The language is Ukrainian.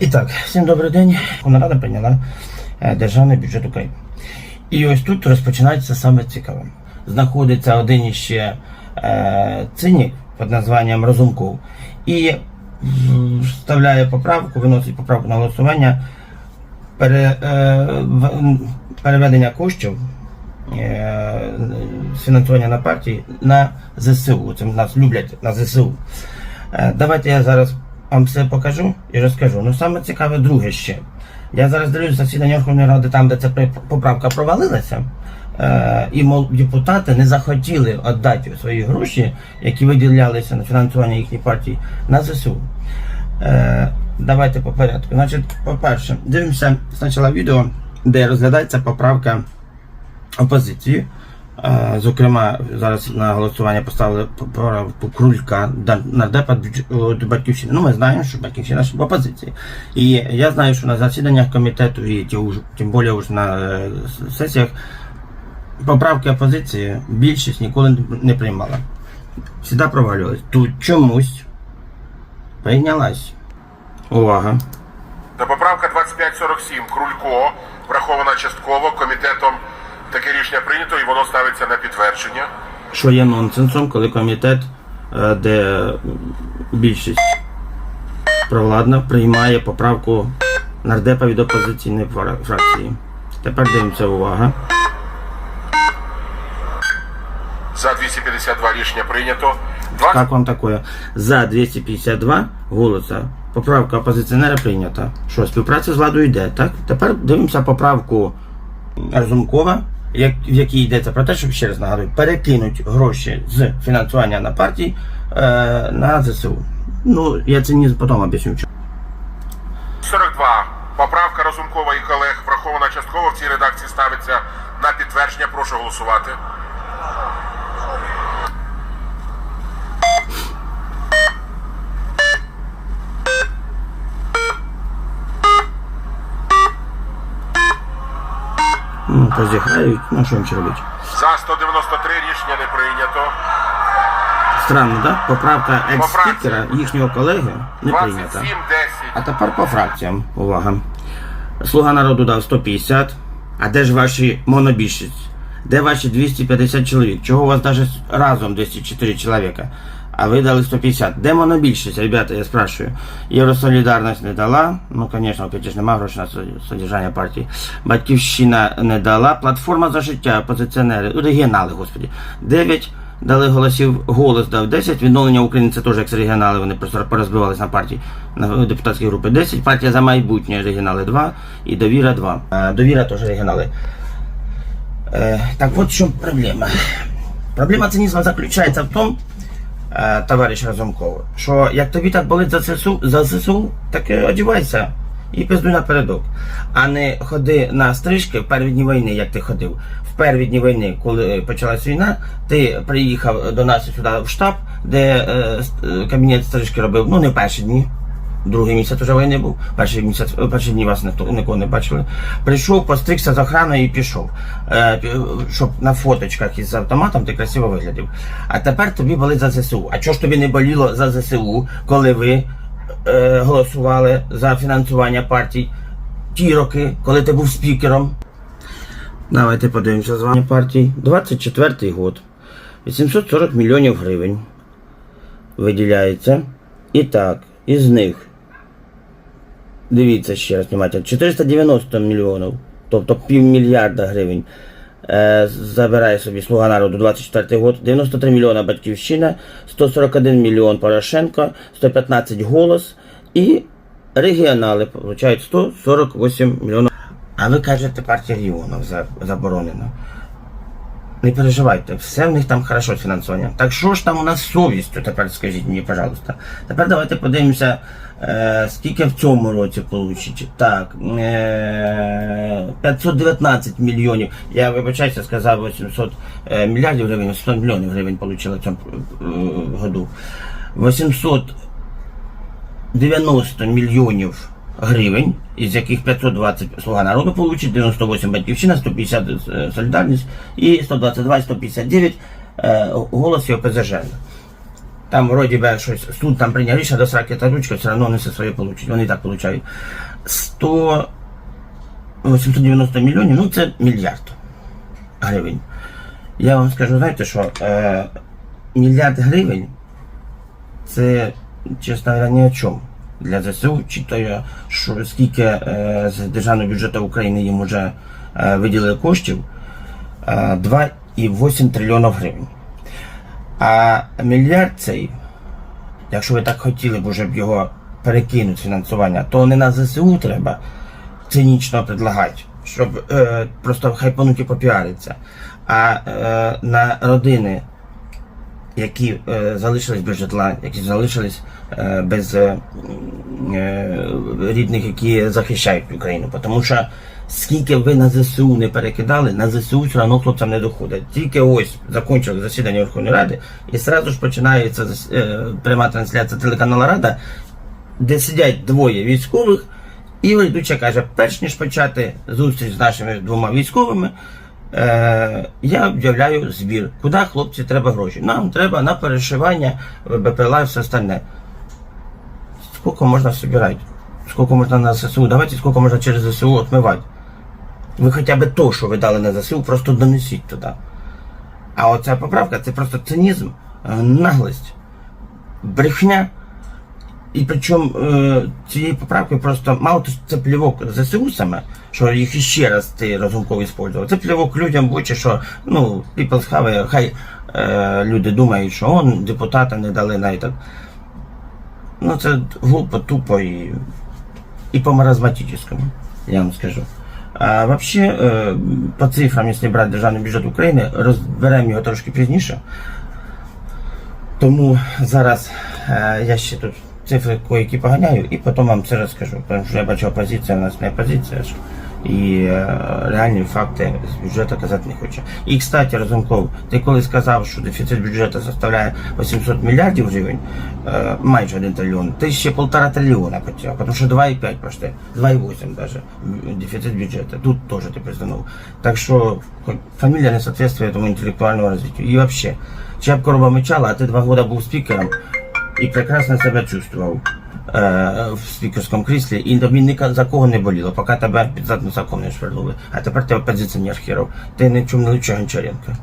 І так, всім добрий день. Рада прийняла е, державний бюджет України. І ось тут розпочинається саме цікаве. Знаходиться один іще е, цинік під названням Розумков і вставляє поправку, виносить поправку на голосування пере, е, в- переведення коштів е, з фінансування на партії на ЗСУ. Це нас люблять на ЗСУ. Е, Давайте я зараз вам все покажу і розкажу. Ну саме цікаве друге ще. Я зараз дивлюсь засідання Верховної Ради там, де ця поправка провалилася. Е, і мол, депутати не захотіли віддати свої гроші, які виділялися на фінансування їхньої партії, на ЗСУ. Е, давайте по порядку. Значить, по-перше, дивимося спочатку відео, де розглядається поправка опозиції. Зокрема, зараз на голосування поставили поправку Крулька да- нардепа до батьківщини. Ну, ми знаємо, що батьківщина в опозиції. І я знаю, що на засіданнях комітету і тим більше уж на е, сесіях поправки опозиції більшість ніколи не- приймала. Всіда провалювалась. Тут чомусь прийнялась. Увага. Та поправка 2547 Крулько врахована частково комітетом. Таке рішення прийнято і воно ставиться на підтвердження. що є нонсенсом, коли комітет, е, де більшість провладна, приймає поправку нардепа від опозиційної фракції. Тепер дивимося увага. За 252 рішення прийнято. 20... Як вам таке? За 252 голоса. Поправка опозиціонера прийнята. Що, співпраця з владою йде, так? Тепер дивимося поправку Разумкова, в якій йдеться про те, щоб ще раз нагадую, перекинуть гроші з фінансування на партії е, на ЗСУ. Ну, я це не потім об'ясню. чому. 42. Поправка Разумкова і колег врахована частково. В цій редакції ставиться на підтвердження. Прошу голосувати. Ну, позіхають, ну що їм ще робити? За 193 рішення не прийнято. Странно, так? Поправка екс-спікера, їхнього колеги, не прийнята. А тепер по фракціям. Увага. Слуга народу дав 150. А де ж ваші монобільшість? Де ваші 250 чоловік? Чого у вас навіть разом 204 чоловіка? А ви дали 150. Де монобільшість, ребята, я спрашиваю. Євросолідарність не дала. Ну, звісно, опять ж нема грошей на содержання партії. Батьківщина не дала. Платформа за життя, опозиціонери, регіонали, господі. 9 дали голосів, голос дав 10, відновлення України це теж як регіонали, вони просто порозбивались на партії, на депутатські групи 10, партія за майбутнє регіонали 2 і довіра 2. Е, Довіра теж регіонали. Е, так от в чому проблема. Проблема цинізму заключається в тому, товариш Разумков, що як тобі так болить за ЗСУ, за ЗСУ, так і одівайся і пиздуй напередок. А не ходи на стрижки в перві дні війни, як ти ходив. В перві дні війни, коли почалась війна, ти приїхав до нас сюди в штаб, де е, е, кабінет стрижки робив, ну не перші дні. Другий місяць уже війни був, перший місяць, е, перші дні вас ніхто нікого не бачили. Прийшов, постригся з охраною і пішов. Е, щоб на фоточках із автоматом ти красиво виглядів. А тепер тобі болить за ЗСУ. А чого ж тобі не боліло за ЗСУ, коли ви е, голосували за фінансування партій ті роки, коли ти був спікером? Давайте подивимося з вами партій. 24-й год. 840 мільйонів гривень виділяється. І так, із них Дивіться ще раз внимательно. 490 мільйонів, тобто півмільярда гривень. Е, забирає собі Слуга народу 24 год, 93 мільйона Батьківщина, 141 мільйон Порошенко, 115 голос і регіонали получають 148 мільйонів. А ви кажете, партія регіонів заборонена. Не переживайте, все в них там хорошо з фінансуванням. Так що ж там у нас з совістю, тепер скажіть мені, пожалуйста. Тепер давайте подивимося, е, скільки в цьому році получить. Так, е, 519 мільйонів. Я вибачаюся, сказав 800 е, мільярдів гривень, 100 мільйонів гривень получили в цьому е, году. 800 90 мільйонів гривень, із яких 520 Слуга народу получить, 98 батьківщина, 150 е, солідарність і 122 і 159 е, голосів ОПЗЖ. Там вроді би щось, суд там прийняв рішення до 40 та ручка, все одно вони все своє получать. Вони і так получають. 100, 890 мільйонів, ну це мільярд гривень. Я вам скажу, знаєте що, е, мільярд гривень це, чесно говоря, ні о чому для ЗСУ, читаю, що скільки е, з державного бюджету України їм вже е, виділили коштів, е, 2,8 трильйонів гривень. А мільярд цей, якщо ви так хотіли б уже б його перекинути фінансування, то не на ЗСУ треба цинічно предлагати, щоб е, просто хайпануть і попіариться, а е, на родини які е, залишились без житла, які залишились е, без е, е, рідних, які захищають Україну. Тому що скільки ви на ЗСУ не перекидали, на ЗСУ все одно хлопцям не доходить. Тільки ось закінчили засідання Верховної Ради, і одразу ж починається е, пряма трансляція телеканалу Рада, де сидять двоє військових, і ведуча каже, перш ніж почати зустріч з нашими двома військовими, е, я об'являю збір, куди хлопці треба гроші. Нам треба на перешивання БПЛА і все остальне. Скільки можна збирати? Скільки можна на ЗСУ давати, і скільки можна через ЗСУ отмивати? Ви хоча б то, що ви дали на ЗСУ, просто донесіть туди. А оця поправка це просто цинізм, е, наглость, брехня. І причому е, цією поправкою просто мало це плівок ЗСУ саме, що їх іще раз ти розумково використовував. Це плівок людям в очі, що ну, people's have, хай е, люди думають, що он депутата не дали на этот. Ну це глупо, тупо і, і по маразматическому, я вам скажу. А вообще, е, по цифрам, якщо брати державний бюджет України, розберемо його трошки пізніше. Тому зараз е, я ще тут цифри кое-які поганяю і потім вам це розкажу. Тому що я бачу опозиція, у нас не опозиція ж. І е, реальні факти з бюджету казати не хоче. І, кстати, Разумков, ти коли сказав, що дефіцит бюджету составляє 800 мільярдів гривень, е, майже 1 трильйон, ти ще полтора трильйона хотів, тому що 2,5 почти, 2,8 даже дефіцит бюджету. Тут теж ти признав. Так що фамілія не соответствує тому інтелектуальному розвитку. І взагалі, Чепко роба мечала, а ти два роки був спікером і прекрасно себе чувствував в спікерському кріслі, і тобі ні за кого не боліло, поки тебе під задну носаком не швернули. А тепер ти опозиціонер хіров. Ти нічим не лучше Гончаренка.